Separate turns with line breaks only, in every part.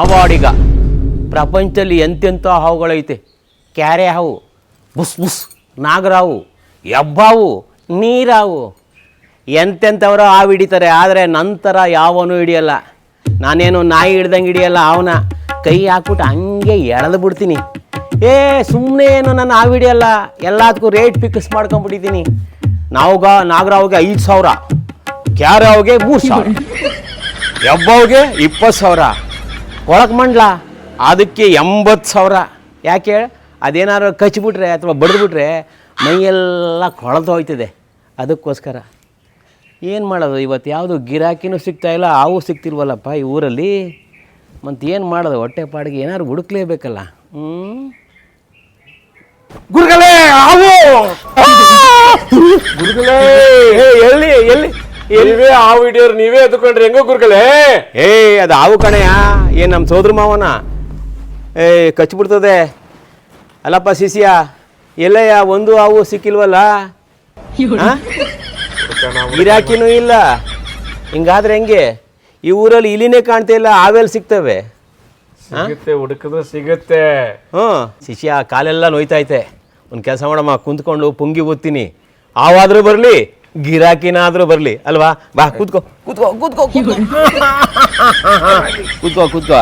ಹಾವಾಡಿಗ ಪ್ರಪಂಚದಲ್ಲಿ ಎಂತೆಂಥ ಹಾವುಗಳೈತೆ. ಕ್ಯಾರೆ ಹಾವು ಬುಸ್ ಬುಸ್, ನಾಗರಾವು, ಎಬ್ಬಾವು, ನೀರಾವು. ಎಂತೆಂಥವರು ಹಾವು ಹಿಡಿತಾರೆ, ಆದರೆ ನಂತರ ಯಾವನು ಹಿಡಿಯಲ್ಲ. ನಾನೇನು ನಾಯಿ ಹಿಡ್ದಂಗೆ ಹಿಡಿಯಲ್ಲ ಅವನ ಕೈ ಹಾಕ್ಬಿಟ್ಟು ಹಂಗೆ ಎಳೆದು ಬಿಡ್ತೀನಿ. ಏ ಸುಮ್ಮನೆ ಏನು ನಾನು ಹಾವು ಹಿಡಿಯಲ್ಲ. ಎಲ್ಲದಕ್ಕೂ ರೇಟ್ ಫಿಕ್ಸ್ ಮಾಡ್ಕೊಂಬಿಟ್ಟಿದ್ದೀನಿ. ನಾವುಗ, ನಾಗರಾವ್ಗೆ ಐದು ಸಾವಿರ. ಕ್ಯಾರಾವ್ಗೆ ಮೂರು ಸಾವಿರ. ಎಬ್ಬಾವ್ಗೆ ಇಪ್ಪತ್ತು ಸಾವಿರ. ಕೊಳಕ್ ಮಂಡ್ಲ? ಅದಕ್ಕೆ ಎಂಬತ್ತು ಸಾವಿರ. ಯಾಕೆ ಅದೇನಾದ್ರು ಕಚ್ಚಿಬಿಟ್ರೆ ಅಥವಾ ಬಡಿದ್ಬಿಟ್ರೆ ಮೈಯೆಲ್ಲ ಕೊಳೆತು ಹೋಯ್ತದೆ. ಅದಕ್ಕೋಸ್ಕರ. ಏನು ಮಾಡೋದು? ಇವತ್ತು ಯಾವುದು ಗಿರಾಕಿನೂ ಸಿಗ್ತಾ ಇಲ್ಲ, ಹಾವು ಸಿಗ್ತಿಲ್ವಲ್ಲಪ್ಪ ಈ ಊರಲ್ಲಿ? ಮತ್ತು ಏನು ಮಾಡೋದು? ಹೊಟ್ಟೆ ಪಾಡಿಗೆ ಏನಾದ್ರು ಹುಡುಕ್ಲೇಬೇಕಲ್ಲ. ಹ್ಞೂ
ಗುರುಗಳೇ, ಹಾವು! ಗುರುಗಳೇ
ಎಲ್ಲಿ ಎಲ್ಲಿ
ನೀವೇ ಹಾವು ಹಿಡಿಯೋರು ನೀವೇ ಎದ್ಕೊಂಡ್ರಿ ಹೆಂಗೋ ಗುರುಗಳೇ?
ಏ ಅದು ಹಾವು ಕಣೆಯ? ಏ ನಮ್ಮ ಸೋದ್ರ ಮಾವನ? ಏ ಕಚ್ಬಿಡ್ತದೆ ಅಲ್ಲಪ್ಪ ಸಿಸಿಯ ಎಲ್ಲಯ್ಯ ಒಂದು ಹಾವು ಸಿಕ್ಕಿಲ್ವಲ್ಲ? ಆ? ಗಿರಾಕಿನೂ ಇಲ್ಲ. ಹಿಂಗಾದ್ರೆ ಹೆಂಗೆ? ಈ ಊರಲ್ಲಿ ಇಲಿನೇ ಕಾಣ್ತಾ ಇಲ್ಲ ಹಾವೆಲ್ಲಿ ಸಿಗ್ತವೆ.
ಸಿಗುತ್ತೆ ಹುಡುಕಿದ್ರೆ ಸಿಗುತ್ತೆ.
ಹ್ಞೂ. ಶಿಷ್ಯ ಕಾಲೆಲ್ಲ ನೋಯ್ತೈತೆ ಒಂದು ಕೆಲಸ ಮಾಡಮ್ಮ ಕುಂತ್ಕೊಂಡು ಪುಂಗಿ ಓದ್ತೀನಿ. ಆವಾದರೂ ಬರಲಿ. ಗಿರಾಕಿನಾದ್ರೂ ಬರಲಿ ಅಲ್ವಾ? ಬಾ ಕೂತ್ಕೋ ಕೂತ್ಕೋ ಕೂತ್ಕೋ ಕೂತ್ಕೋ. ಕೂತ್ಕೋ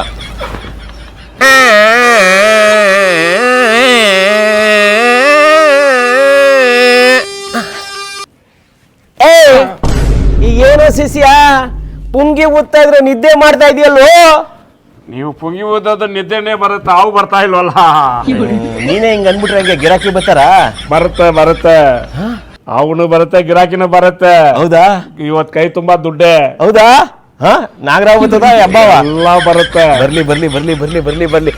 ಏ ಏನೋ ಶಿಷ್ಯ ಪುಂಗಿ ಓದ್ತಾ ಇದ್ರೆ ನಿದ್ದೆ ಮಾಡ್ತಾ ಇದೆಯಲ್ಲೋ?
ನೀವು ಪುಂಗಿ ಓದೋದು ನಿದ್ದೆನೆ ಬರುತ್ತೆ ಅವು ಬರ್ತಾ ಇಲ್ವಲ್ಲ?
ನೀನೇ ಹಿಂಗ್ ಅನ್ಬಿಟ್ರೆ ಹಂಗೆ ಗಿರಾಕಿ ಬರ್ತಾರ?
ಬರುತ್ತೆ ಬರುತ್ತೆ. ಅವನು ಬರುತ್ತೆ ಗಿರಾಕಿನೂ ಬರುತ್ತೆ
ಹೌದಾ
ಇವತ್ ಕೈ ತುಂಬಾ ದುಡ್ಡೆ
ಹೌದಾ ಹಾ ನಾಗರಾವ್ ಬರ್ತದ ಹಬ್ಬವ
ಎಲ್ಲ ಬರುತ್ತೆ
ಬರ್ಲಿ ಬರ್ಲಿ ಬರ್ಲಿ ಬರ್ಲಿ ಬರ್ಲಿ ಬರ್ಲಿ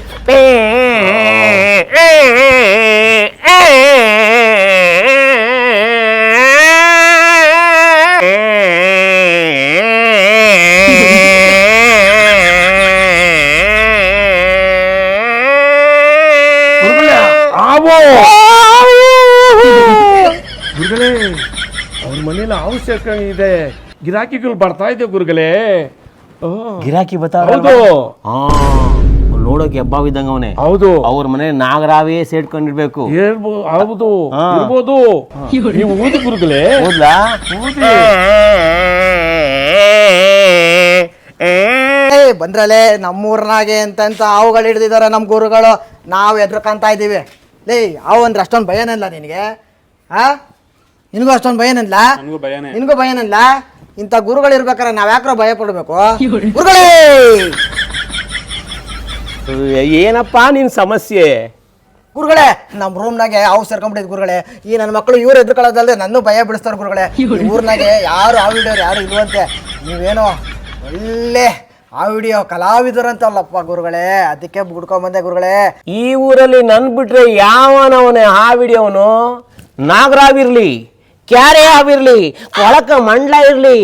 ಗುರುಗಳೇ, ಹಾವು ಗುರುಗಳೇ ಅವ್ರ ಮನೇಲಿ ಇದೆ ಸೇರ್ಕೊಂಡಿದೆ ಗಿರಾಕಿಗಳು ಬರ್ತಾ ಇದೆ ಗುರುಗಳೇ. ಓ,
ಗಿರಾಕಿ ಬರ್ತಾ
ಹೌದು.
ಹಾ ನೋಡೋಕೆ ಹಬ್ಬ ಇದ್ದಂಗ ಅವನೇ.
ಹೌದು.
ಅವ್ರ ಮನೆ ನಾಗರಾವೇ ಸೇಡ್ಕೊಂಡಿರ್ಬೇಕು
ಹೇಳ್ಬೋದು ಹೌದು.
ಹಾ.
ಇರ್ಬೋದು. ನೀವು ಊದಿ ಗುರುಗಳೇ.
ಹೌದಾ?
ಏ ಬಂದ್ರಲೇ ನಮ್ಮೂರ್ನಾಗೆ ಅಂತಂತ ಹಾವುಗಳು ಹಿಡ್ದಿದಾರೆ ನಮ್ಮ ಗುರುಗಳು. ನಾವು ಎದ್ರಕಂತ ಇದ್ದೀವಿ. ಲೇ ಹಾವು ಅಂದ್ರೆ ಅಷ್ಟೊಂದು ಭಯನಲ್ಲ ನಿನಗೆ. ಹಾ? ನಿನಗೂ ಅಷ್ಟೊಂದು ಭಯನಲ್ಲ ನಿನಗೂ ಭಯನಲ್ಲ ಇಂಥ ಗುರುಗಳು ಇರ್ಬೇಕಾರೆ ನಾವ್ ಯಾಕ್ರೋ ಭಯ ಪಡ್ಬೇಕು? ಗುರುಗಳೇ!
ಏನಪ್ಪ ನಿನ್ ಸಮಸ್ಯೆ?
ಗುರುಗಳೇ ನಮ್ಮ ರೂಮ್ನಾಗೆ ಹಾವು ಸೇರ್ಕೊಂಡ್ಬಿಟ್ಟಿದ್ ಗುರುಗಳೇ. ಈ ನನ್ನ ಮಕ್ಕಳು ಇವ್ರು ಎದ್ಕೊಳ್ಳೋದಲ್ಲದೆ ನನ್ನ ಭಯ ಬಿಡಿಸ್ತಾರೆ ಗುರುಗಳೇ. ಊರ್ನಾಗೆ ಯಾರು ಆ ವಿಡಿಯೋ ಯಾರು ಇರುವಂತೆ ನೀವೇನೋ ಒಳ್ಳೆ ಹಾವು ಹಿಡಿಯೋ ಕಲಾವಿದರಂತಲ್ಲಪ್ಪ ಗುರುಗಳೇ. ಅದಕ್ಕೆ ಬಿಡ್ಕೊಂಬಂದೆ ಗುರುಗಳೇ.
ಈ ಊರಲ್ಲಿ ನನ್ ಬಿಟ್ರೆ ಯಾವನವನೇ ಹಾವಿಡಿಯವನು ನಾಗರಾವಿರ್ಲಿ ಕ್ಯಾರೆ ಹಾವಿರ್ಲಿ ಕೊಳಕ ಮಂಡ್ಲ ಇರ್ಲಿ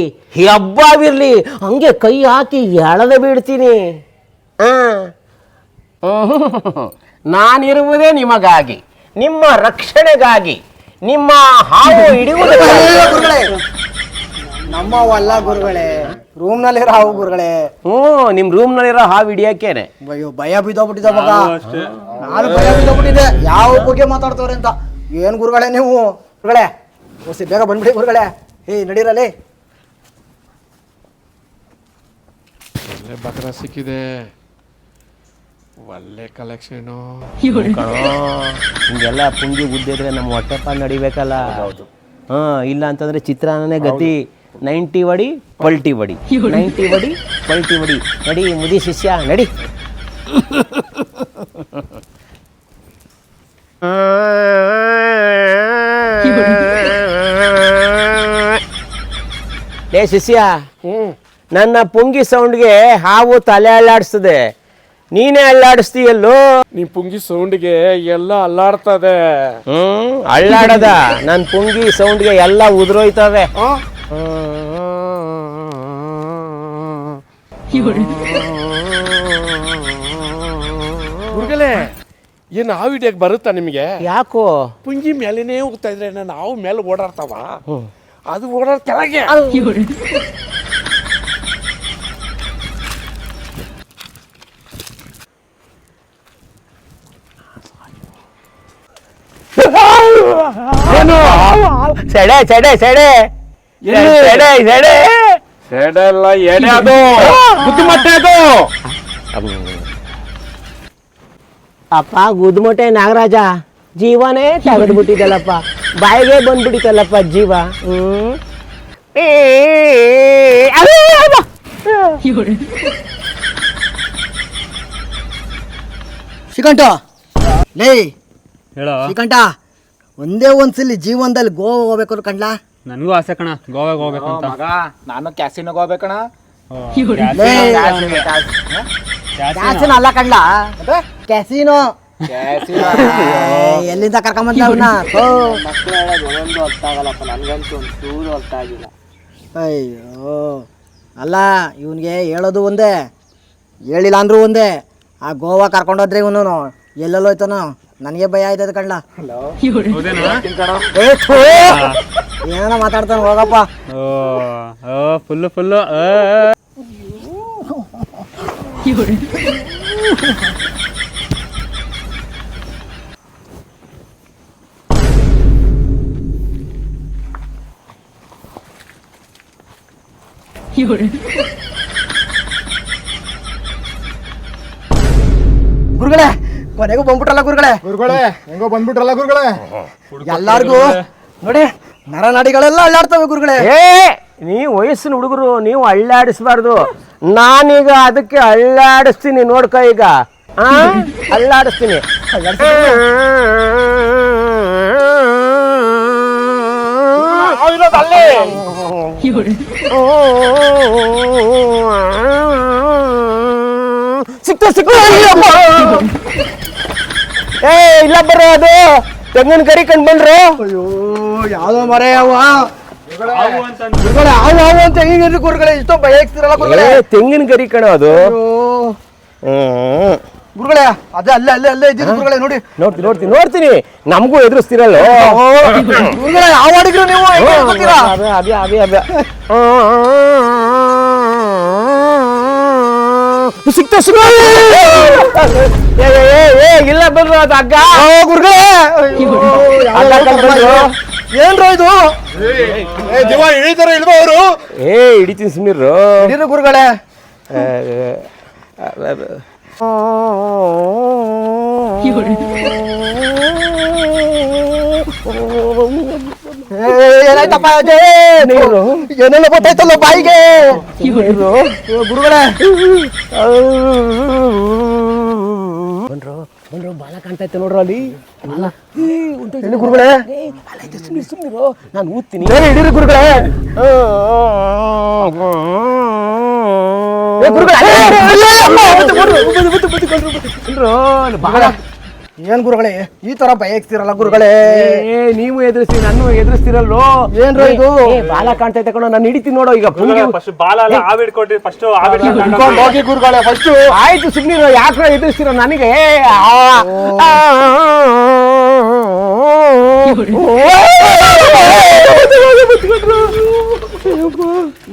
ಹಬ್ಬಾವಿರ್ಲಿ ಹಂಗೆ ಕೈ ಹಾಕಿ ಎಳೆದ ಬಿಡ್ತೀನಿ. ನಾನಿರುವುದೇ ನಿಮಗಾಗಿ ನಿಮ್ಮ ರಕ್ಷಣೆಗಾಗಿ ನಿಮ್ಮ ಹಾವು
ಗುರುಗಳೇ. ನಮ್ಮವಲ್ಲ ಗುರುಗಳೇ. ರೂಮ್ನಲ್ಲಿರೋ ಹಾವು ಗುರುಗಳೇ.
ಹ್ಞೂ ನಿಮ್ಮ ರೂಮ್ನಲ್ಲಿರೋ ಹಾವು ಹಿಡಿಯೋಕ್ಕೇನೆ.
ಅಯ್ಯೋ ಭಯ ಬಿದ್ದೋಗ್ಬಿಟ್ಟಿದೆ ಮಗ. ನಾನು ಭಯ ಬಿದ್ದೋಗ್ಬಿಟ್ಟಿದೆ ಯಾವ ಬಗ್ಗೆ ಮಾತಾಡ್ತವ್ರೆ ಅಂತ. ಏನು ಗುರುಗಳೇ ನೀವು? ಗುರುಗಳೇ ಓಸಿ ಬೇಗ ಬಂದ್ಬಿಡಿ ಗುರುಗಳೇ ಹೇ ನಡೀರಲಿ.
ಒಳ್ಳೆ ಬಕ್ರ ಸಿಕ್ಕಿದೆ. ಒಳ್ಳೆ ಕಲೆಕ್ಷನ್
ಹಿಂಗೆಲ್ಲ ಪುಂಗಿ ಗುದ್ದಿದ್ರೆ ನಮ್ಮ ಹೊಟ್ಟೆಪ್ಪ ನಡಿಬೇಕಲ್ಲ. ಹೌದು. ಹಾ ಇಲ್ಲ ಅಂತಂದ್ರೆ ಚಿತ್ರಾನ್ನನೇ ಗತಿ. ನೈಂಟಿ ವಡಿ ಪಲ್ಟಿ ವಡಿ. ನೈಂಟಿ ವಡಿ ಪಲ್ಟಿ ವಡಿ. ನಡಿ ಮುದಿ ಶಿಷ್ಯ ನಡಿ. ಏ ಶಿಷ್ಯ ನನ್ನ ಪುಂಗಿ ಸೌಂಡ್ಗೆ ಹಾವು ತಲೆ ಅಲ್ಲಾಡಿಸ್ತದೆ. ನೀನೇ ಅಲ್ಲಾಡಿಸ್ತೀಯಲ್ಲೋ?
ನೀ ಪುಂಗಿ ಸೌಂಡ್ಗೆ ಎಲ್ಲ ಅಲ್ಲಾಡ್ತದೆ.
ಹ್ಮ್ ಅಳ್ಳಾಡದ ನನ್ ಪುಂಗಿ ಸೌಂಡ್ಗೆ ಎಲ್ಲ ಉದುರೋಯ್ತವೆ.
ಏನ್ ಏನು ಹಾವು ಹಿಡಿಯಕ್ ಬರುತ್ತಾ ನಿಮಗೆ?
ಯಾಕೋ?
ಪುಂಗಿ ಮೇಲೇನೆ ಹೋಗ್ತಾ ಇದ್ರೆ ನಾನು ಹಾವು ಮೇಲೆ ಓಡಾಡ್ತಾವ. ಅದು ಓಡಾಡ ಕೆಳಗೆ.
ಸೆಡೆ ಸೆಡೆ ಸೆಡೆ.
ಸೆಡೆ
ಸೆಡೆ. ಸೆಡೆ
ಅಲ್ಲ ಎಡೆ ಅದು. ಗುದ್ದುಮಟ್ಟೆ ಅದು.
ಅಪ್ಪ ಗುದ್ದುಮಟ್ಟೆ ನಾಗರಾಜ. ಜೀವನೇ ತಗದ್ಬಿಟ್ಟಿದ್ದಲ್ಲಪ್ಪ. ಬಾಯಿಗೆ ಬಂದ್ಬಿಡಿತಲ್ಲಪ್ಪ ಜೀವ. ಹ್ಮ್. ಏ.
ಶ್ರೀಕಂಠ. ಲೇ.
ಹೇಳೋ?
ಶ್ರೀಕಂಠ ಒಂದೇ ಒಂದ್ಸಲಿ ಜೀವನದಲ್ಲಿ ಗೋವಾ ಹೋಗ್ಬೇಕು ಕಂಡ್ಲಾ?
ನನಗೂ ಆಸೆ ಕಣ ಗೋವಾಗ ಹೋಗ್ಬೇಕು ಅಂತ.
ಮಗ ನಾನು ಕ್ಯಾಸಿನೋಗೆ ಹೋಗ್ಬೇಕಣ
ಕ್ಯಾಸಿನ
ಲೇ ಅಲ್ಲ ಕಂಡ್ಲಾ? ಕ್ಯಾಸಿನೋ. ಎಲ್ಲಿಂದ ಕರ್ಕೊಂಬಂದ ಅವನ್ನ
ಮಕ್ಕಳು ಹೇಳೋದು ಒಂದೊಂದು ಅರ್ಥ ಆಗಲ್ಲಪ್ಪ ನನಗಂತೂ ಒಂದು ಚೂರು
ಅಯ್ಯೋ. ಅಲ್ಲ ಇವನಿಗೆ ಹೇಳೋದು ಒಂದೇ ಹೇಳಿಲ್ಲ ಅಂದ್ರೂ ಒಂದೇ ಆ ಗೋವಾ ಕರ್ಕೊಂಡೋದ್ರೆ ಇವನು ಎಲ್ಲೆಲ್ಲೋ ಹೋಯ್ತಾನೋ? ನನಗೆ ಭಯ ಆಯ್ತದ ಕಣ್ಣ ಏನ ಮಾತಾಡ್ತಾನೆ ಹೋಗಪ್ಪ.
ಓ ಓ ಫುಲ್ಲು ಫುಲ್ಲು
ಗುರುಗಳೇ ಕೊನೆಗೂ ಬಂದ್ಬಿಟ್ರಲ್ಲ ಗುರುಗಳೇ
ಗುರುಗಳೇ ಹೆಂಗೋ ಬಂದ್ಬಿಟ್ರಲ್ಲ ಗುರುಗಳೇ
ಎಲ್ಲಾರ್ಗೂ ನೋಡಿ ನರನಾಡಿಗಳೆಲ್ಲ ಅಳ್ಳಾಡ್ತವೆ ಗುರುಗಳೇ
ಏ ನೀವು ವಯಸ್ಸಿನ ಹುಡುಗರು ನೀವು ಅಳ್ಳಾಡಿಸ್ಬಾರ್ದು ನಾನೀಗ ಅದಕ್ಕೆ ಅಳ್ಳಾಡಿಸ್ತೀನಿ ನೋಡ್ಕೊ ಈಗ ಆ? ಅಳ್ಳಾಡಿಸ್ತೀನಿ ಸಿಕ್ತು ಸಿಕ್ತು. ಏ ಇಲ್ಲ ಬರ ಅದು. ತೆಂಗಿನ ಕರಿ ಕಂಡು ಬಂದ್ರು.
ಅಯ್ಯೋ ಯಾವ್ದೋ ಮರೆ ಅವ. ಅವು ಅವು ಅಂತ ಹೆಂಗಿರ್ರಿ ಗುರುಗಳೇ ಇಷ್ಟೋ ಭಯ
ತೆಂಗಿನ ಕರಿ ಕಣ ಅದು. ಹ್ಮ್.
ಗುರುಗಳೇ ಅದೇ ಅಲ್ಲೇ ಅಲ್ಲೇ ಅಲ್ಲೇ ಇದ್ದಿದ್ದು ಗುರುಗಳೇ ನೋಡಿ.
ನೋಡ್ತೀನಿ ನೋಡ್ತೀನಿ ನೋಡ್ತೀನಿ. ನಮಗೂ ಎದುರಿಸ್ತಿರಲ್ಲ?
ಗುರುಗಳೇ ಯಾವ ಅಡಿಗ್ರು ನೀವು? ಹೆಂಗ್ ಹೇಳ್ಕೊತೀರಾ?
ಅದೇ ಅದೇ ಅದೇ. ಅದೇ ಸಿಕ್ತ ಸಿಕ್ಕ ಏ ಏ, ಏ ಇಲ್ಲ ಬಂದ್ರು ಅದು ಹಗ್ಗ
ಗುರುಗಳೇ. ಅಯ್ಯೋ,
ಅಲ್ಲ ಕಣ್ರು.
ಕರ್ಮ ಏನ್ರೋ ಇದು?
ದಿವ ಇಳಿದಾರ ಇಲ್ವಾ ಅವರು?
ಏ ಹಿಡಿತೀನಿ ಸುಮೀರು
ಹಿಡೀರಿ ಗುರುಗಳೇ. ಏ, ಏನಾಯ್ತಪ್ಪ ಅದೇ
ನೀರು.
ಏನೆಲ್ಲ ಗೊತ್ತಾಯ್ತಲ್ಲ ಬಾಯಿಗೆ
ನೀರು.
ಗುರುಗಳೇ
ಬಂದ್ರು ಬಂದ್ರು ಬಾಲ ಕಾಣ್ತೈತೆ ನೋಡ್ರ ಅಲ್ಲಿ.
ಎಲ್ಲಿ ಗುರುಗಳೇ
ಸುಮ್ಮನೆ ಸುಮ್ಮನಿರು ನಾನು ಊದ್ತೀನಿ
ಹಿಡೀರಿ ಗುರುಗಳೇ ಗುರುಗಳೇ ಏನ್ ಗುರುಗಳೇ ಈ ತರ ಬಯಕ್ತಿರಲ್ಲ ಗುರುಗಳೇ
ಏ ನೀವು ಎದುರಿಸಿ ನಾನು ಎದುರಿಸ್ತಿರಲ್ವೋ
ಏನ್ರೋ ಇದು?
ಏ, ಬಾಲ ಕಾಣ್ತೈತೆ ಕಣೋ ನಾನು ಹಿಡಿತೀನಿ ನೋಡೋ ಈಗ
ಫಸ್ಟ್ ಬಾಲ ಅಲ್ಲ ಹಾವು ಕೊಟ್ಟಿ ಫಸ್ಟ್ ಆವಿಡ್
ಹಿಡ್ಕೊಂಡು ಹೋಗಿ ಗುರುಗಳೇ ಫಸ್ಟು
ಆಯ್ತು ಸಿಗ್ನಿರ ಯಾಕ ಎದುರಿಸ್ತಿರೋ ನನಗೆ ಆ, ಆ,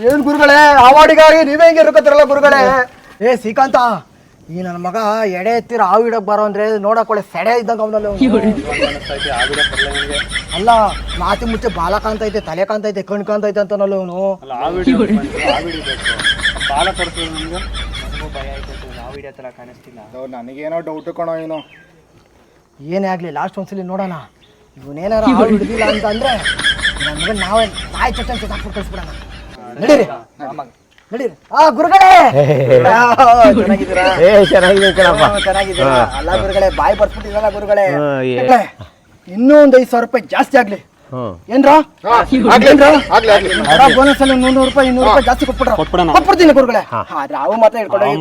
ಏನ್ ಗುರುಗಳೇ ಆವಾಡಿಗಾಗಿ ನೀವೇ ಹಿಂಗೆ ಇರ್ಕೋತಿರಲ್ಲ ಗುರುಗಳೇ ಏ ಶ್ರೀಕಾಂತ ಈ ನನ್ನ ಮಗ ಎಡೆ ಎತ್ತಿರ ಹಾವು ಇಡಕ್ ಬರೋ ಅಂದ್ರೆ ನೋಡಕ್ ಒಳ್ಳೆ ಸೆಡೆ ಇದ್ದಂಗ ಅವನಲ್ಲಿ ಅಲ್ಲ ಮಾತಿ ಮುಚ್ಚೆ ಬಾಲ ಕಾಣ್ತೈತೆ ತಲೆ ಕಾಣ್ತೈತೆ ಕಣ್ ಕಾಣ್ತೈತೆ ಅಂತನಲ್ಲ ಅವನು.
ಬಾಲ ಕೊಡ್ತೀವಿ ನಮ್ಗೆ.
ನನಗೇನೋ ಡೌಟ್ ಕಣೋ ಏನೋ.
ಏನೇ ಆಗ್ಲಿ ಲಾಸ್ಟ್ ಒಂದ್ಸಲ ನೋಡೋಣ. ಇವನೇನಾರ ಹಾವು ಹಿಡಿದಿಲ್ಲ ಅಂತ ಅಂದ್ರೆ ನಮ್ಗೆ ನಾವೇ ನಾಯಿ ಚಟ್ಟನ್ ಹಾಕ್ಬಿಟ್ಟು ಕಳ್ಸ್ಬಿಡೋಣ. ನಡೀರಿ. ನಡೀರಿ. ಆ ಗುರುಗಳೇ!
ಏ ಚೆನ್ನಾಗಿದೆ ಕಣಪ್ಪ.
ಹ್ಮ್, ಚೆನ್ನಾಗಿದ್ದೀರಾ? ಅಲ್ಲ ಗುರುಗಳೇ ಬಾಯಿ ಬರ್ಸ್ಬಿಟ್ಟಿರಲ್ಲ ಗುರುಗಳೇ.
ಹಾ, ಏ.
ಇನ್ನೂ ಒಂದ್ ಐದ್ ಸಾವಿರ ರೂಪಾಯಿ ಜಾಸ್ತಿ ಆಗ್ಲಿ.
ಹ್ಮ್
ಏನ್ರ?
ಆಗ್ಲಿ ಆಗ್ಲಿ ಆಗ್ಲಿ
ಬೋನಸ್ ಅಲ್ಲಿ ನೂರು ರೂಪಾಯಿ ಇನ್ನೂರು ರೂಪಾಯಿ ಜಾಸ್ತಿ ಕೊಟ್ಬಿಡ್ರ. ಕೊಟ್ಬಿಡ್ತೀನಿ ಗುರುಗಳೇ.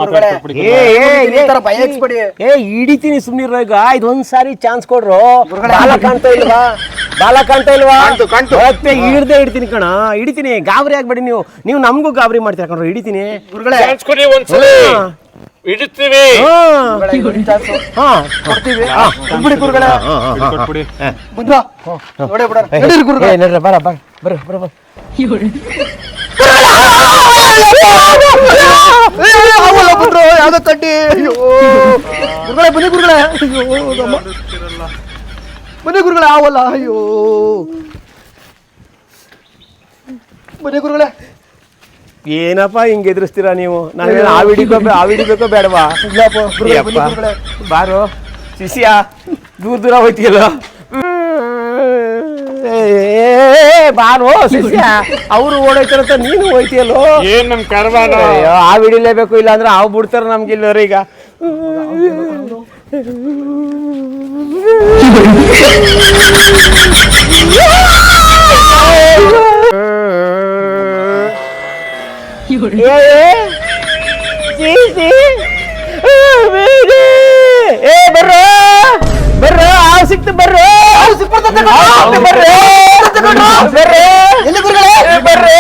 ಮಾತ್ರ
ಏ ಏ,
ಈ ತರ ಭಯ ಹಾಕ್ಸ್ಬಿಡಿ
ಏ ಹಿಡಿತೀನಿ ಸುಮ್ನಿರ ಈಗ. ಇದೊಂದ್ ಸಾರಿ ಚಾನ್ಸ್ ಕೊಡ್ರು. ಬಾಲ ಕಾಣ್ತಾ ಇಲ್ವಾ? ಬಾಲ ಕಾಣ್ತಾ ಇಲ್ವಾ? ಹಿಡ್ದೆ ಹಿಡ್ತೀನಿ ಕಣ. ಹಿಡಿತೀನಿ. ಗಾಬರಿ ಆಗ್ಬೇಡಿ ನೀವು. ನೀವು ನಮಗೂ ಗಾಬರಿ ಮಾಡ್ತೀರ ಕಣ್ರು ಹಿಡಿತೀನಿ.
ಗುರುಗಳೇ.
ಇಡುತ್ತೇವೆ. ಬರ
ಅಯ್ಯೋ ಗುರುಗಳೇ ಬನ್ನಿ ಗುರುಗಳೇ. ಅಯ್ಯೋ ಬನ್ನಿ ಆವಲ್ಲ ಅಯ್ಯೋ. ಬನ್ನಿ ಗುರುಗಳೇ.
ಏನಪ್ಪ ಹಿಂಗೆ ಎದುರಿಸ್ತೀರಾ ನೀವು? ನಾನು ಆ ಹಿಡಿಕೋ ಆ ಹಿಡಿಬೇಕೋ ಬೇಡವಾ. ಬಾರೋ. ಶಿಷ್ಯ ದೂರ ದೂರ ಹೋಯ್ತಿಯಲ್ಲ? ಏ, ಬಾರೋ ಶಿಷ್ಯ. ಅವರು ಓಡೋಯ್ತಾರಂತ ನೀನು ಹೋಯ್ತಿಯಲ್ಲೋ?
ಏನ್ ನಮ್
ಅಯ್ಯೋ ಆ ಹಿಡಿಲೇಬೇಕು ಇಲ್ಲ ಅಂದ್ರೆ ಅವ್ ಬಿಡ್ತಾರ ನಮ್ಗೆ ಇಲ್ಲವ್ರ ಈಗ. ಏ ಬರ್ರೋ ಬರ್ರೋ ಹಾವು ಸಿಕ್ತು ಬರ್ರೋ. ಹಾವು ಬರ್ರೋ. ಬರ್ರೋ.
ಎಲ್ಲಿ ಗುರುಗಳೇ?
ಬರ್ರೋ.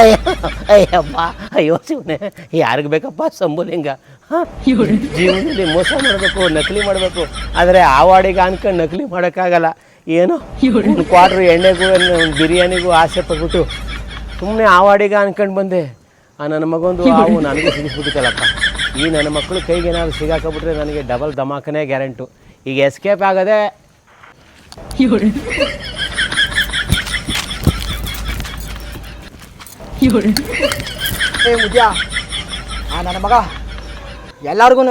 ಅಯ್ಯಪ್ಪ, ಅಯ್ಯೋ ಶಿವನೇ ಯಾರಿಗೆ ಬೇಕಪ್ಪ ಸಂಬುಲಿಂಗ? ಜೀವನದಲ್ಲಿ ಮೋಸ ಮಾಡಬೇಕು, ನಕಲಿ ಮಾಡಬೇಕು. ಆದರೆ ಆ ವಾಡಿಗೆ ಅನ್ಕೊಂಡು ನಕಲಿ ಮಾಡೋಕ್ಕಾಗಲ್ಲ. ಏನೋ? ಒಂದು ಕ್ವಾಟ್ರ್ ಎಣ್ಣೆಗೂ, ಒಂದು ಬಿರಿಯಾನಿಗೂ ಆಸೆ ಪಟ್ಬಿಟ್ಟು ಸುಮ್ಮನೆ ಆ ವಾಡಿಗೆ ಅನ್ಕೊಂಡು ಬಂದೆ. ಆ ನನ್ನ ಮಗೊಂದು ಹಾವು ನನಗೆ ಸಿಗಿಸ್ಬಿಟ್ಟಿತ್ತಲ್ಲಪ್ಪ. ಈ ನನ್ನ ಮಕ್ಕಳು ಕೈಗೆ ಏನಾದ್ರು ಸಿಗಾಕಬಿಟ್ರೆ ನನಗೆ ಡಬಲ್ ಧಮಾಕನೇ ಗ್ಯಾರಂಟು. ಈಗ ಎಸ್ಕೇಪ್ ಆಗದೆ
ಏ ಮುದ್ಯಾ ಆ ನನ್ನ ಮಗ ಎಲ್ಲಾರ್ಗು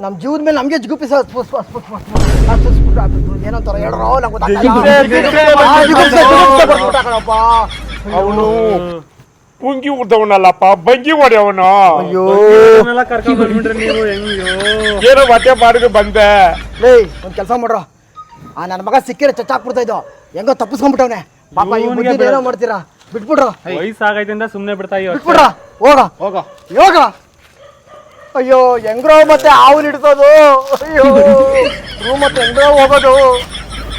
ನಮ್ಮ ಜೀವದ ಮೇಲೆ ನಮಗೆ ಜಿಗುಪಿಸ ಏನಂತಾರ ನಂಗೆ
ಅವನು ಉಡ್ದವನಲ್ಲಪ್ಪ ಬಂಗಿ ಹೊಡೆಯವನು
ಅಯ್ಯೋ
ಕರ್ಕೊಂಡ್ ಬಂದ್ಬಿಟ್ರೆ ನೀವು ಹೆಂಗೋ
ಏನೋ ಮತ್ತೆ ಮಾಡಿದ್ರು ಬಂದೆ
ಲೇ ಒಂದು ಕೆಲಸ ಮಾಡ್ರ ಆ ನನ್ನ ಮಗ ಸಿಕ್ಕಿರ ಚಚ್ಚಾಕ್ಬಿಡ್ತಾ ಇದ್ದೋ ಹೆಂಗೋ ತಪ್ಪಿಸ್ಕೊಂಡ್ಬಿಟ್ಟವನೆ ಪಾಪ ಇವ್ ಏನೋ ಮಾಡ್ತೀರಾ ಬಿಟ್ಬಿಡ್ರ?
ವಯಸ್ಸಾಗೈತಿಂದ ಸುಮ್ಮನೆ ಬಿಡ್ತಾ ಇವ್
ಬಿಟ್ಬಿಡ್ರ? ಹೋಗ. ಹೋಗ. ಯೋಗ. ಅಯ್ಯೋ ಹೆಂಗ್ರೋ ಮತ್ತೆ ಹಾವು ಹಿಡ್ಸೋದು? ಅಯ್ಯೋ. ರೂಮ್ ಮತ್ತೆ ಹೆಂಗ್ರೋ ಹೋಗೋದು?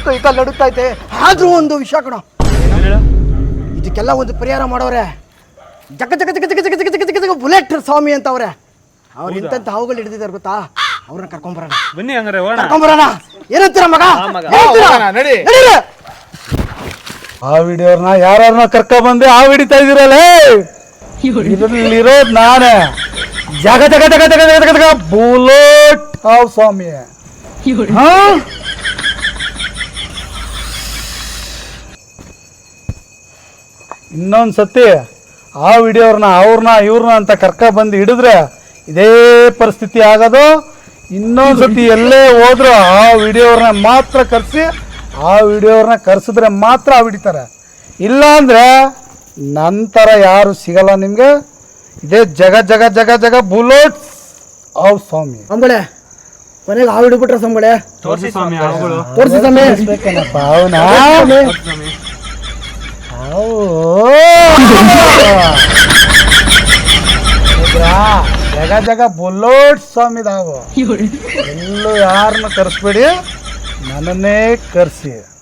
ಕೈಕಾಲ ನಡುತ್ತೈತೆ ಆದ್ರೂ ಒಂದು ವಿಷಯ ಕಣ. ಇದಕ್ಕೆಲ್ಲ ಒಂದು ಪರಿಹಾರ ಮಾಡೋರೆ. ಜಗ ಜಗ ಜಗ ಜಗ ಜಗ ಜಗ ಜಗ ಜಗ ಜಗ ಬುಲೆಟ್ ಸ್ವಾಮಿ ಅಂತವ್ರೆ. ಅವ್ರು ಇಂತಂತ ಹಾವುಗಳು ಹಿಡಿದಿದ್ದಾರೆ ಗೊತ್ತಾ? ಅವ್ರನ್ನ ಕರ್ಕೊಂಬರೋಣ.
ಬನ್ನಿ ಹಂಗಾರೆ ಕರ್ಕೊಂಡ್ಬರೋಣ
ಕರ್ಕೊಂಬರೋಣ. ಏನಂತೀರ ಮಗ?
ನಡಿ.
ನಡಿ.
ಆ ವಿಡಿಯೋರ್ನ ಯಾರನ್ನ ಕರ್ಕ ಬಂದೆ ಆ ಹಿಡಿತಾ ಇದೀರಲ್ಲ? ಇದ್ರಲ್ಲಿರೋದ್ ನಾನೇ. ಜಗ ಜಗ ಜಗ ಜಗ ಜಗ ಜಗ ಜಗ, ಬುಲೆಟ್ ಹಾವ್ ಸ್ವಾಮಿ. ಹಾ? ಇನ್ನೊಂದು ಸತಿ ಆ ವಿಡಿಯೋರ್ನ ಅವ್ರನ್ನ ಇವ್ರನ್ನ ಅಂತ ಕರ್ಕ ಬಂದು ಹಿಡಿದ್ರೆ ಇದೇ ಪರಿಸ್ಥಿತಿ ಆಗೋದು. ಇನ್ನೊಂದು ಸತಿ ಎಲ್ಲೇ ಹೋದ್ರು ಆ ವಿಡಿಯೋರ್ನ ಮಾತ್ರ ಕರ್ಸಿ ಆ ವಿಡಿಯೋರನ್ನ ಕರೆಸಿದ್ರೆ ಮಾತ್ರ ಆ ಹಿಡಿತಾರೆ. ಇಲ್ಲ ಅಂದ್ರೆ ನಂತರ ಯಾರು ಸಿಗಲ್ಲ ನಿಮಗೆ? ಇದೇ ಜಗ ಜಗ ಜಗ ಜಗ ಬುಲೆಟ್ ಅವ್ ಸ್ವಾಮಿ.
ಸಂಬಳೆ ಕೊನೆಗೆ ಹಾವು ಹಿಡಿಬಿಟ್ರ ಸಂಬಳೆ
ತೋರಿಸಿ ಸ್ವಾಮಿ
ತೋರಿಸಿ ಸಮಯ
ಬೇಕೇನಪ್ಪ ಅವನ ಜಗ ಜಗ ಬುಲೋಟ್ ಸ್ವಾಮಿ ನಾವು ಎಲ್ಲೂ ಯಾರನ್ನ ಕರೆಸ್ಬೇಡಿ. माननीय कर से।